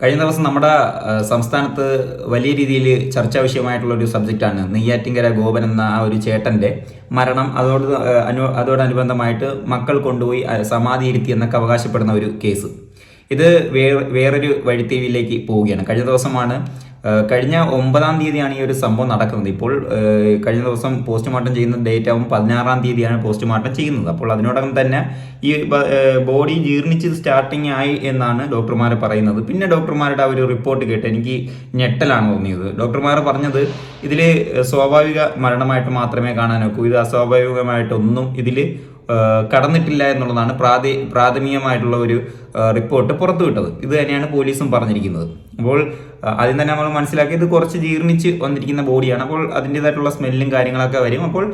കഴിഞ്ഞ ദിവസം നമ്മുടെ സംസ്ഥാനത്ത് വലിയ രീതിയിൽ ചർച്ചാ വിഷയമായിട്ടുള്ള ഒരു സബ്ജക്റ്റാണ് നെയ്യാറ്റിങ്കര ഗോപൻ എന്ന ആ ഒരു ചേട്ടന്റെ മരണം. അതോട് അനു അതോടനുബന്ധമായിട്ട് മക്കൾ കൊണ്ടുപോയി സമാധി ഇരുത്തി എന്നൊക്കെ അവകാശപ്പെടുന്ന ഒരു കേസ് ഇത് വേറെ വേറൊരു വഴിത്തിരിവിലേക്ക് പോവുകയാണ്. കഴിഞ്ഞ ദിവസമാണ് കഴിഞ്ഞ ഒമ്പതാം തീയതിയാണ് ഈ ഒരു സംഭവം നടക്കുന്നത്. ഇപ്പോൾ കഴിഞ്ഞ ദിവസം പോസ്റ്റ്മോർട്ടം ചെയ്യുന്ന ഡേറ്റ് ആവും പതിനാറാം തീയതിയാണ് പോസ്റ്റ്മോർട്ടം ചെയ്യുന്നത്. അപ്പോൾ അതിനോടകം തന്നെ ഈ ബോഡി ജീർണിച്ച് സ്റ്റാർട്ടിങ് ആയി എന്നാണ് ഡോക്ടർമാർ പറയുന്നത്. പിന്നെ ഡോക്ടർമാരുടെ ആ ഒരു റിപ്പോർട്ട് കേട്ട് എനിക്ക് ഞെട്ടലാണ് തോന്നിയത്. ഡോക്ടർമാർ പറഞ്ഞത് ഇതിൽ സ്വാഭാവിക മരണമായിട്ട് മാത്രമേ കാണാനൊക്കൂ. ഇത് അസ്വാഭാവികമായിട്ടൊന്നും ഇതിൽ കടന്നിട്ടില്ല എന്നുള്ളതാണ് പ്രാഥമികമായിട്ടുള്ള ഒരു റിപ്പോർട്ട് പുറത്തുവിട്ടത്. ഇത് തന്നെയാണ് പോലീസും പറഞ്ഞിരിക്കുന്നത്. അപ്പോൾ ആദ്യം തന്നെ നമ്മൾ മനസ്സിലാക്കി ഇത് കുറച്ച് ജീർണിച്ച് വന്നിരിക്കുന്ന ബോഡിയാണ്. അപ്പോൾ അതിന്റെതായിട്ടുള്ള സ്മെല്ലും കാര്യങ്ങളൊക്കെ വരും. അപ്പോൾ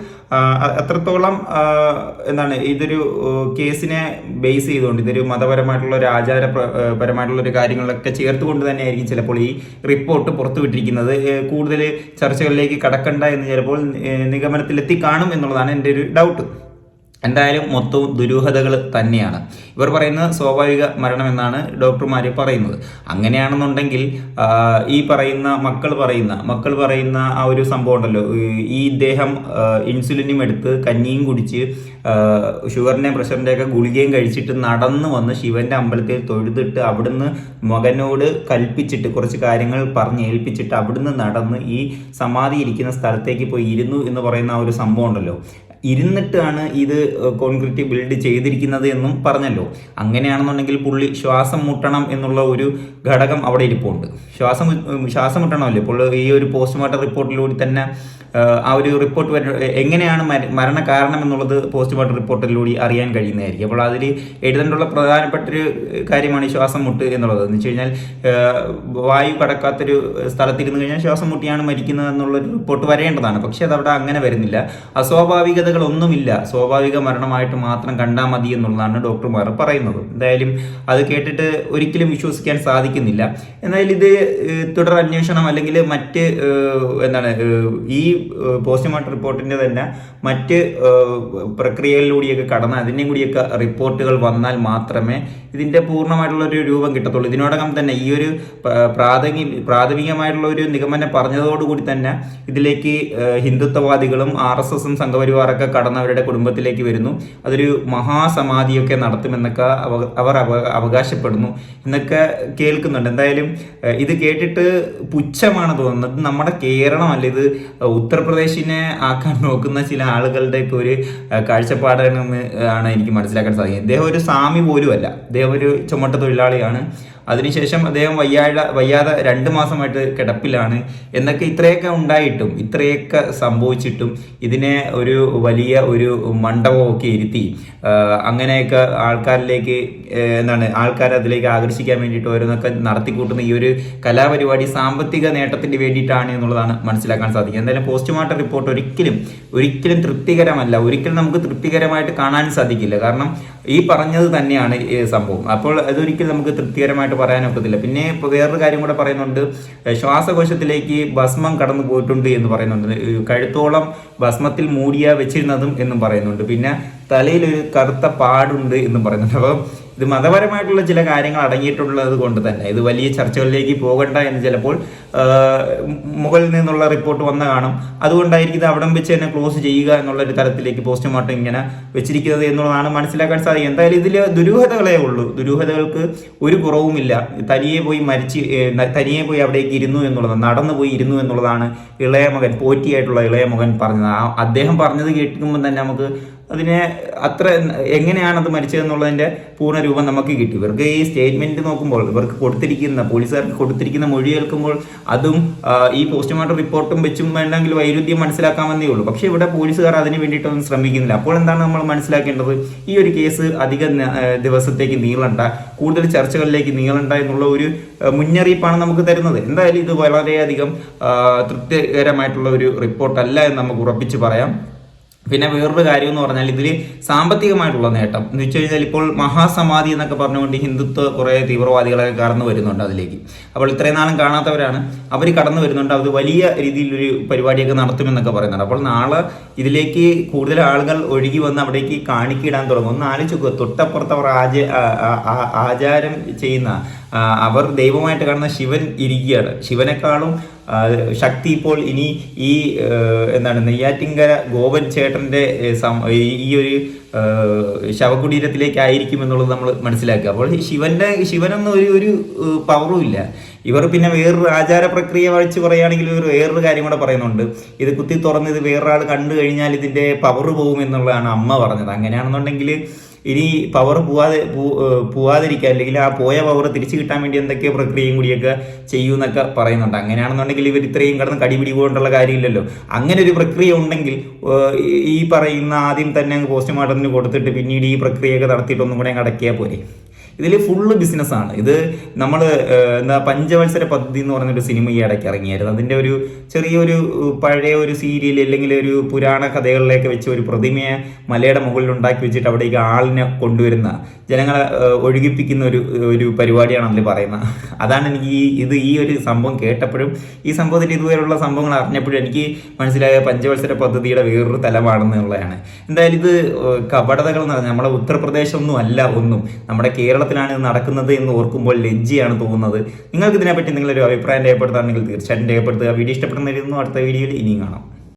അത്രത്തോളം എന്താണ് ഇതൊരു കേസിനെ ബേസ് ചെയ്തുകൊണ്ട് ഇതൊരു മതപരമായിട്ടുള്ള ഒരു ആചാര പരമായിട്ടുള്ള ഒരു കാര്യങ്ങളൊക്കെ ചേർത്തുകൊണ്ട് തന്നെയായിരിക്കും ചിലപ്പോൾ ഈ റിപ്പോർട്ട് പുറത്തുവിട്ടിരിക്കുന്നത് കൂടുതൽ ചർച്ചകളിലേക്ക് കടക്കണ്ട എന്ന് ചിലപ്പോൾ നിഗമനത്തിലെത്തി കാണും എന്നുള്ളതാണ് എന്റെ ഒരു ഡൗട്ട്. എന്തായാലും മൊത്തവും ദുരൂഹതകൾ തന്നെയാണ്. ഇവർ പറയുന്നത് സ്വാഭാവിക മരണം എന്നാണ് ഡോക്ടർമാർ പറയുന്നത്. അങ്ങനെയാണെന്നുണ്ടെങ്കിൽ ഈ പറയുന്ന മക്കൾ പറയുന്ന മക്കൾ പറയുന്ന ആ ഒരു സംഭവം ഉണ്ടല്ലോ. ഈ- ഇദ്ദേഹം ഇൻസുലിനും എടുത്ത് കഞ്ഞിയും കുടിച്ച് ഷുഗറിന്റെ പ്രഷറിന്റെയൊക്കെ ഗുളികയും കഴിച്ചിട്ട് നടന്നു വന്ന് ശിവന്റെ അമ്പലത്തിൽ തൊഴുതിട്ട് അവിടുന്ന് മകനോട് കൽപ്പിച്ചിട്ട് കുറച്ച് കാര്യങ്ങൾ പറഞ്ഞ് ഏൽപ്പിച്ചിട്ട് അവിടുന്ന് നടന്ന് ഈ സമാധി ഇരിക്കുന്ന സ്ഥലത്തേക്ക് പോയി ഇരുന്നു എന്ന് പറയുന്ന ആ ഒരു സംഭവം ഉണ്ടല്ലോ. ഇരുന്നിട്ടാണ് ഇത് കോൺക്രീറ്റ് ബിൽഡ് ചെയ്തിരിക്കുന്നത് എന്നും പറഞ്ഞല്ലോ. അങ്ങനെയാണെന്നുണ്ടെങ്കിൽ പുള്ളി ശ്വാസം മുട്ടണം എന്നുള്ള ഒരു ഘടകം അവിടെ ഇരിപ്പുണ്ട്. ശ്വാസം ശ്വാസം മുട്ടണമല്ലേ? പുള്ളി ഈ ഒരു പോസ്റ്റ്മോർട്ടം റിപ്പോർട്ടിലൂടെ തന്നെ ആ, ഒരു റിപ്പോർട്ട് എങ്ങനെയാണ് മര- മരണ കാരണം എന്നുള്ളത് പോസ്റ്റ്മോർട്ടം റിപ്പോർട്ടിലൂടെ അറിയാൻ കഴിയുന്നതായിരിക്കും. അപ്പോൾ അതിൽ എഴുതേണ്ടുള്ള പ്രധാനപ്പെട്ട ഒരു കാര്യമാണ് ശ്വാസം മുട്ട് എന്നുള്ളത്. എന്ന് വെച്ച് കഴിഞ്ഞാൽ വായു കടക്കാത്തൊരു സ്ഥലത്തിരുന്ന് കഴിഞ്ഞാൽ ശ്വാസം മുട്ടിയാണ് മരിക്കുന്നത് എന്നുള്ളൊരു റിപ്പോർട്ട് വരേണ്ടതാണ്. പക്ഷേ അതവിടെ അങ്ങനെ വരുന്നില്ല. അസ്വാഭാവികതകളൊന്നുമില്ല. സ്വാഭാവിക മരണമായിട്ട് മാത്രം കണ്ടാൽ മതി എന്നുള്ളതാണ് ഡോക്ടർമാർ പറയുന്നത്. എന്തായാലും അത് കേട്ടിട്ട് ഒരിക്കലും വിശ്വസിക്കാൻ സാധിക്കുന്നില്ല. എന്നാൽ ഇത് തുടർ അന്വേഷണം അല്ലെങ്കിൽ മറ്റ് എന്താണ് ഈ പോസ്റ്റ്മോർട്ടം റിപ്പോർട്ടിന്റെ തന്നെ മറ്റ് പ്രക്രിയകളിലൂടെയൊക്കെ കടന്ന് അതിന്റെയും കൂടിയൊക്കെ റിപ്പോർട്ടുകൾ വന്നാൽ മാത്രമേ ഇതിന്റെ പൂർണമായിട്ടുള്ള ഒരു രൂപം കിട്ടത്തുള്ളൂ. ഇതിനോടകം തന്നെ ഈ ഒരു പ്രാഥമിക പ്രാഥമികമായിട്ടുള്ള ഒരു നിഗമനം പറഞ്ഞതോടുകൂടി തന്നെ ഇതിലേക്ക് ഹിന്ദുത്വവാദികളും ആർ എസ് എസും സംഘപരിവാറൊക്കെ കടന്നവരുടെ കുടുംബത്തിലേക്ക് വരുന്നു. അതൊരു മഹാസമാധിയൊക്കെ നടത്തുമെന്നൊക്കെ അവ- അവർ അവകാശപ്പെടുന്നു എന്നൊക്കെ കേൾക്കുന്നുണ്ട്. എന്തായാലും ഇത് കേട്ടിട്ട് പുച്ഛമാണ് തോന്നുന്നത്. നമ്മുടെ നമ്മുടെ കേരളമല്ല ഇത് ഉത്തർപ്രദേശിനെ ആക്കാൻ നോക്കുന്ന ചില ആളുകളുടെയൊക്കെ ഒരു കാഴ്ചപ്പാടാണ് ആണ് എനിക്ക് മനസ്സിലാക്കാൻ സാധിക്കുന്നത്. ഇദ്ദേഹം ഒരു സ്വാമി പോലുമല്ല. ഇദ്ദേഹം ഒരു ചുമട്ട തൊഴിലാളിയാണ്. അതിനുശേഷം അദ്ദേഹം വയ്യാഴ വയ്യാതെ രണ്ട് മാസമായിട്ട് കിടപ്പിലാണ്. എന്നൊക്കെ ഇത്രയൊക്കെ ഉണ്ടായിട്ടും ഇത്രയൊക്കെ സംഭവിച്ചിട്ടും ഇതിനെ ഒരു വലിയ ഒരു മണ്ഡപമൊക്കെ ഇരുത്തി അങ്ങനെയൊക്കെ ആൾക്കാരിലേക്ക് എന്താണ് ആൾക്കാരെ അതിലേക്ക് ആകർഷിക്കാൻ വേണ്ടിയിട്ട് ഓരോന്നൊക്കെ നടത്തിക്കൂട്ടുന്ന ഈ ഒരു കലാപരിപാടി സാമ്പത്തിക നേട്ടത്തിന് വേണ്ടിയിട്ടാണ് എന്നുള്ളതാണ് മനസ്സിലാക്കാൻ സാധിക്കുക എന്തായാലും പോസ്റ്റ്മോർട്ടം റിപ്പോർട്ട് ഒരിക്കലും ഒരിക്കലും തൃപ്തികരമല്ല. ഒരിക്കലും നമുക്ക് തൃപ്തികരമായിട്ട് കാണാൻ സാധിക്കില്ല. കാരണം ഈ പറഞ്ഞത് തന്നെയാണ് സംഭവം. അപ്പോൾ അതൊരിക്കലും നമുക്ക് തൃപ്തികരമായിട്ട് പറയാനൊക്കത്തില്ല പിന്നെ ഇപ്പോൾ വേറൊരു കാര്യം കൂടെ പറയുന്നുണ്ട്. ശ്വാസകോശത്തിലേക്ക് ഭസ്മം കടന്നു പോയിട്ടുണ്ട് എന്ന് പറയുന്നുണ്ട്. കഴുത്തോളം ഭസ്മത്തിൽ മൂടിയ വെച്ചിരുന്നതും എന്നും പറയുന്നുണ്ട്. പിന്നെ തലയിൽ ഒരു കറുത്ത പാടുണ്ട് എന്നും പറയുന്നുണ്ട്. അപ്പോൾ ഇത് മതപരമായിട്ടുള്ള ചില കാര്യങ്ങൾ അടങ്ങിയിട്ടുള്ളത് കൊണ്ട് തന്നെ. ഇത് വലിയ ചർച്ചകളിലേക്ക് പോകണ്ട എന്ന് ചിലപ്പോൾ മുകളിൽ നിന്നുള്ള റിപ്പോർട്ട് വന്ന കാണും. അതുകൊണ്ടായിരിക്കും ഇത് അവിടം വെച്ച് തന്നെ ക്ലോസ് ചെയ്യുക എന്നുള്ള ഒരു തരത്തിലേക്ക് പോസ്റ്റ്മോർട്ടം ഇങ്ങനെ വെച്ചിരിക്കുന്നത് എന്നുള്ളതാണ് മനസ്സിലാക്കാൻ സാധിക്കുക എന്തായാലും ഇതിൽ ദുരൂഹതകളേ ഉള്ളൂ. ദുരൂഹതകൾക്ക് ഒരു കുറവുമില്ല. തനിയെ പോയി മരിച്ച് തനിയെ പോയി അവിടേക്ക് ഇരുന്നു എന്നുള്ളത് നടന്നു പോയി ഇരുന്നു എന്നുള്ളതാണ് ഇളയ മകൻ പോറ്റിയായിട്ടുള്ള ഇളയ മകൻ പറഞ്ഞത്. അദ്ദേഹം പറഞ്ഞത് കേൾക്കുമ്പോൾ തന്നെ നമുക്ക് അതിനെ അത്ര എങ്ങനെയാണ് അത് മരിച്ചതെന്നുള്ളതിന്റെ പൂർണ രൂപം നമുക്ക് കിട്ടി. ഇവർക്ക് ഈ സ്റ്റേറ്റ്മെന്റ് നോക്കുമ്പോൾ ഇവർക്ക് കൊടുത്തിരിക്കുന്ന പോലീസുകാർക്ക് കൊടുത്തിരിക്കുന്ന മൊഴി കേൾക്കുമ്പോൾ അതും ഈ പോസ്റ്റ്മോർട്ടം റിപ്പോർട്ടും വെച്ചും വേണമെങ്കിൽ വൈരുദ്ധ്യം മനസ്സിലാക്കാമെന്നേ ഉള്ളൂ. പക്ഷേ ഇവിടെ പോലീസുകാർ അതിന് വേണ്ടിയിട്ടൊന്നും ശ്രമിക്കുന്നില്ല. അപ്പോൾ എന്താണ് നമ്മൾ മനസ്സിലാക്കേണ്ടത്? ഈ ഒരു കേസ് അധിക ദിവസത്തേക്ക് നീളണ്ട കൂടുതൽ ചർച്ചകളിലേക്ക് നീളണ്ട എന്നുള്ള ഒരു മുന്നറിയിപ്പാണ് നമുക്ക് തരുന്നത്. എന്തായാലും ഇത് വളരെയധികം തൃപ്തികരമായിട്ടുള്ള ഒരു റിപ്പോർട്ടല്ല എന്ന് നമുക്ക് ഉറപ്പിച്ച് പറയാം. പിന്നെ വേറൊരു കാര്യം എന്ന് പറഞ്ഞാൽ ഇതിൽ സാമ്പത്തികമായിട്ടുള്ള നേട്ടം. എന്ന് വെച്ച് കഴിഞ്ഞാൽ ഇപ്പോൾ മഹാസമാധി എന്നൊക്കെ പറഞ്ഞുകൊണ്ട് ഹിന്ദുത്വ കുറേ തീവ്രവാദികളൊക്കെ കടന്നു വരുന്നുണ്ട് അതിലേക്ക്. അപ്പോൾ ഇത്രയും നാളും കാണാത്തവരാണ്. അവർ കടന്നു വരുന്നുണ്ട്. അത് വലിയ രീതിയിലൊരു പരിപാടിയൊക്കെ നടത്തുമെന്നൊക്കെ പറയുന്നുണ്ട്. അപ്പോൾ നാളെ ഇതിലേക്ക് കൂടുതൽ ആളുകൾ ഒഴുകി വന്ന് അവിടേക്ക് കാണിക്കിടാൻ തുടങ്ങും. ഒന്ന് ആലോചിച്ച് നോക്കുക തൊട്ടപ്പുറത്ത് അവർ ആചാരം ചെയ്യുന്ന അവർ ദൈവമായിട്ട് കാണുന്ന ശിവൻ ഇരിക്കുകയാണ്. ശിവനെക്കാളും ശക്തി ഇപ്പോൾ ഇനി ഈ എന്താണ് നെയ്യാറ്റിങ്കര ഗോപൻ ചേട്ടന്റെ ഈ- ഒരു ശവകുടീരത്തിലേക്കായിരിക്കും എന്നുള്ളത് നമ്മൾ മനസ്സിലാക്കുക. അപ്പോൾ ശിവന്റെ ശിവനൊന്നും ഒരു ഒരു പവറും ഇല്ല. ഇവർ പിന്നെ വേറൊരു ആചാര പ്രക്രിയ വഴിച്ച് പറയുകയാണെങ്കിൽ ഇവർ വേറൊരു കാര്യം കൂടെ പറയുന്നുണ്ട്. ഇത് കുത്തി തുറന്ന് ഇത് വേറൊരാൾ കണ്ടു കഴിഞ്ഞാൽ ഇതിന്റെ പവർ പോകും എന്നുള്ളതാണ് അമ്മ പറഞ്ഞത്. അങ്ങനെയാണെന്നുണ്ടെങ്കിൽ ഇനി പവർ പോവാതെ പോവാതിരിക്കാൻ അല്ലെങ്കിൽ ആ പോയ പവർ തിരിച്ചു കിട്ടാൻ വേണ്ടി എന്തൊക്കെ പ്രക്രിയയും കൂടിയൊക്കെ ചെയ്യുമെന്നൊക്കെ പറയുന്നുണ്ട്. അങ്ങനെയാണെന്നുണ്ടെങ്കിൽ ഇവർ ഇത്രയും കടന്ന് കടിപിടി പോകേണ്ടുള്ള കാര്യമില്ലല്ലോ. അങ്ങനെ ഒരു പ്രക്രിയ ഉണ്ടെങ്കിൽ ഈ- പറയുന്ന ആദ്യം തന്നെ അങ്ങ് പോസ്റ്റ്മോർട്ടത്തിന് കൊടുത്തിട്ട് പിന്നീട് ഈ പ്രക്രിയയൊക്കെ നടത്തിയിട്ട് ഒന്നും കൂടെ അങ്ങ് അടക്കിയാൽ പോരെ. ഇതിൽ ഫുള്ള് ബിസിനസ്സാണ് ഇത് നമ്മൾ എന്താ പഞ്ചവത്സര പദ്ധതി എന്ന് പറഞ്ഞൊരു സിനിമ ഈ ഇടയ്ക്ക് ഇറങ്ങിയായിരുന്നു. അതിന്റെ ഒരു ചെറിയൊരു പഴയ ഒരു സീരിയൽ അല്ലെങ്കിൽ ഒരു പുരാണ കഥകളിലേക്ക് വെച്ച് ഒരു പ്രതിമയെ മലയുടെ മുകളിൽ ഉണ്ടാക്കി വെച്ചിട്ട് അവിടേക്ക് ആളിനെ കൊണ്ടുവരുന്ന ജനങ്ങളെ ഒഴുകിപ്പിക്കുന്ന ഒരു ഒരു പരിപാടിയാണ് അതിൽ പറയുന്നത്. അതാണ് എനിക്ക് ഈ ഇത് ഈ ഒരു സംഭവം കേട്ടപ്പോഴും ഈ സംഭവത്തിൽ ഇതുവരെയുള്ള സംഭവങ്ങൾ അറിഞ്ഞപ്പോഴും എനിക്ക് മനസ്സിലായ പഞ്ചവത്സര പദ്ധതിയുടെ വേറൊരു തലമാണെന്നുള്ളതാണ്. എന്തായാലും ഇത് കപടതകൾ എന്ന് പറഞ്ഞാൽ നമ്മുടെ ഉത്തർപ്രദേശ് ഒന്നും അല്ല ഒന്നും. നമ്മുടെ കേരളത്തിലാണ് ഇത് നടക്കുന്നത് എന്ന് ഓർക്കുമ്പോൾ ലജ്ജയാണ് തോന്നുന്നത്. നിങ്ങൾക്ക് ഇതിനെപ്പറ്റി നിങ്ങളൊരു അഭിപ്രായം രേഖപ്പെടുത്താണെങ്കിൽ തീർച്ചയായിട്ടും രേഖപ്പെടുത്തുക. വീഡിയോ ഇഷ്ടപ്പെടുന്നതിരുന്നു അടുത്ത വീഡിയോയിൽ ഇനിയും കാണാം.